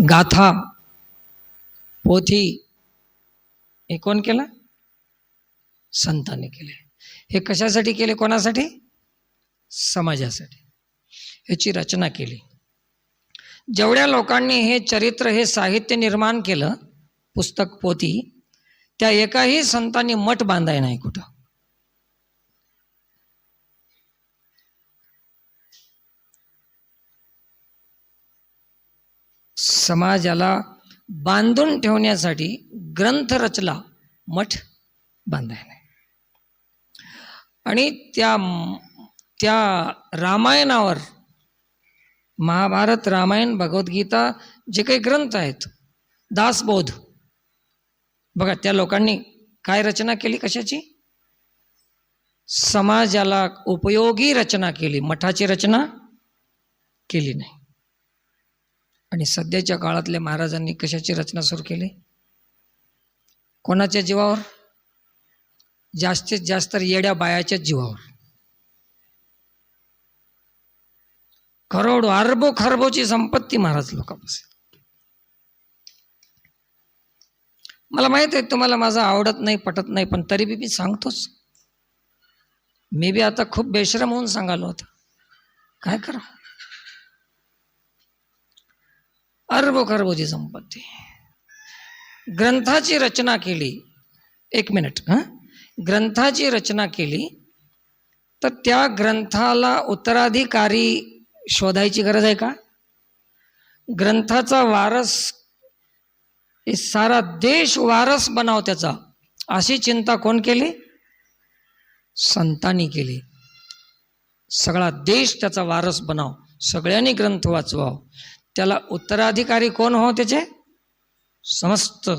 गाथा पोथी हे कोण केलं? संतांनी केले. हे कशासाठी केले? कोणासाठी? समाजासाठी. ह्याची रचना केली. जेवढ्या लोकांनी हे चरित्र हे साहित्य निर्माण केलं पुस्तक पोथी त्या एकाही संतांनी मठ बांधाय नाही कुठं. समाजाला बांधून ठेवण्यासाठी ग्रंथ रचला मठ बांधाय नाही आणि त्या त्या रामायणावर महाभारत रामायण भगवद्गीता जे काही ग्रंथ आहेत दासबोध बघा त्या लोकांनी काय रचना केली कशाची? समाजाला उपयोगी रचना केली मठाची रचना केली नाही. आणि सध्याच्या काळातल्या महाराजांनी कशाची रचना सुरू केली? कोणाच्या जीवावर? जास्तीत जास्त येड्या बायाच्या जीवावर. करोड अरबो खरबोची संपत्ती महाराज लोकांपासून. मला माहीत आहे तुम्हाला माझं आवडत नाही पटत नाही पण तरी बी मी सांगतोच. मी बी आता खूप बेशरम होऊन सांगालो होतं. काय करा अरबो खरबोची संपत्ती. ग्रंथाची रचना केली. एक मिनिट हां? ग्रंथाची रचना केली तर त्या ग्रंथाला उत्तराधिकारी शोधायची गरज आहे का? ग्रंथाचा वारस हे सारा देश वारस बनाव त्याचा. अशी चिंता कोण केली? संतांनी केली. सगळा देश त्याचा वारस बनाव. सगळ्यांनी ग्रंथ वाचवाव. त्याला उत्तराधिकारी कोण हो त्याचे? समस्त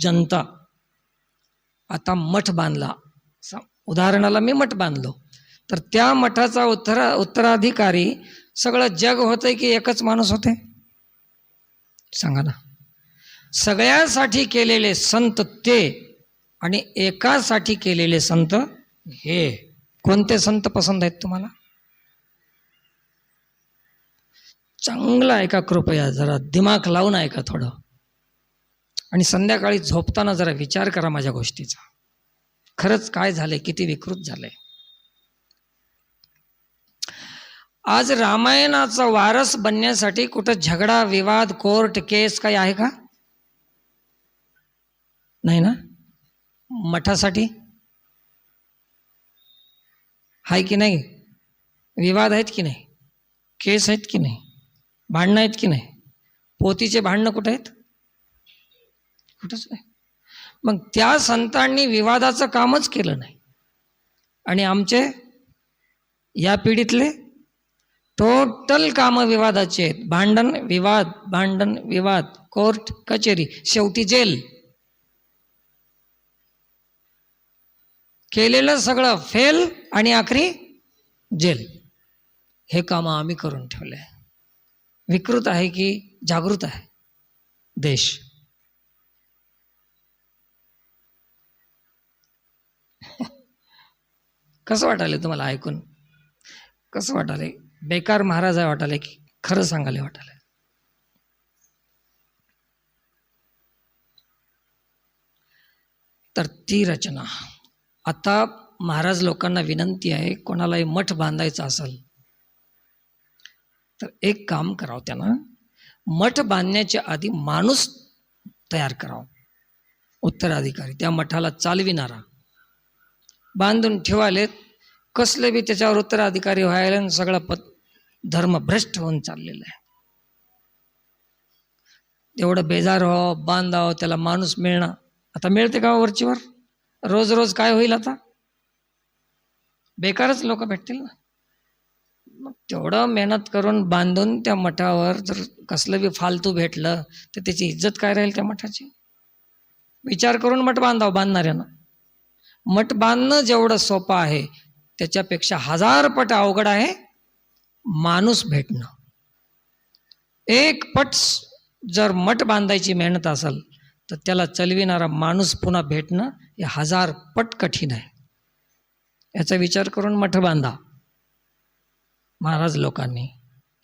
जनता. आता मठ बांधला. उदाहरणाला मी मठ बांधलो. तर त्या मठाचा उत्तरा उत्तराधिकारी सगळं जग होतंय की एकच माणूस होते? सांगा ना. सगळ्यासाठी केलेले संत ते आणि एकासाठी केलेले संत हे. कोणते संत पसंत आहेत तुम्हाला? चांगलं ऐका कृपया? जरा दिमाग लावून ऐका थोडं. आणि संध्याकाळी झोपताना जरा विचार करा माझ्या गोष्टीचा. खरंच काय झाले किती विकृत झाले आज रामायणाचा वारस बनण्यासाठी कुठं झगडा विवाद कोर्ट केस काही आहे का? नाही ना? मठासाठी? आहे की नाही? विवाद आहेत की नाही? केस आहेत की नाही? भांडणं आहेत की नाही? पोतीचे भांडणं कुठं आहेत? कुठंच नाही. मग त्या संतांनी विवादाचं कामच केलं नाही. आणि आमचे या पिढीतले टोटल कामं विवादाचे आहेत. भांडण विवाद भांडण विवाद कोर्ट कचेरी शेवटी जेल. केलेलं सगळं फेल आणि आखरी जेल. हे कामं आम्ही करून ठेवले विकृत आहे की जागृत आहे? देश. कसं वाटायला तुम्हाला ऐकून? कसं वाटाले बेकार महाराज आहे वाटाले की खरं सांगायला वाटाले तर ती रचना. आता महाराज लोकांना विनंती आहे कोणालाही मठ बांधायचा असेल तर एक काम करावं त्यानं. मठ बांधण्याच्या आधी माणूस तयार करावा. उत्तराधिकारी त्या मठाला चालविणारा. बांधून ठेवालेत कसले बी त्याच्यावर उत्तराधिकारी व्हायला आणि सगळा पद धर्म भ्रष्ट होऊन चाललेला आहे. एवढं बेजार व्हावं बांधावं त्याला माणूस मिळणं आता मिळते का हो वरचीवर? रोज रोज काय होईल आता? बेकारच लोक भेटतील ना. मग तेवढं मेहनत करून बांधून त्या मठावर जर कसलं बी फालतू भेटलं तर त्याची इज्जत काय राहील त्या मठाची? विचार करून मठ बांधावं बांधणाऱ्यानं. मठ बांधणं जेवढं सोपं आहे त्याच्यापेक्षा हजार पट अवघड आहे माणूस भेटणं. एक पट जर मठ बांधायची मेहनत असेल तर त्याला चलविणारा माणूस पुन्हा भेटणं हे हजार पट कठीण आहे. याचा विचार करून मठ बांधा. महाराज लोकांनी.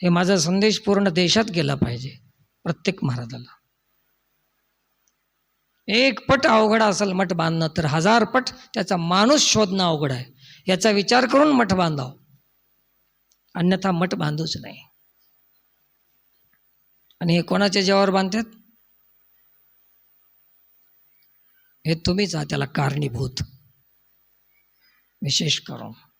हे माझा संदेश पूर्ण देशात गेला पाहिजे प्रत्येक महाराजाला. एक पट अवघड असेल मठ बांधणं तर हजार पट त्याचा माणूस शोधणं अवघड आहे. याचा विचार करून मठ बांधाव. अन्यथा मठ बांधूच नाही. आणि हे कोणाच्या जेवावर बांधतात? हे तुम्हीच आहात त्याला कारणीभूत. विशेष करून.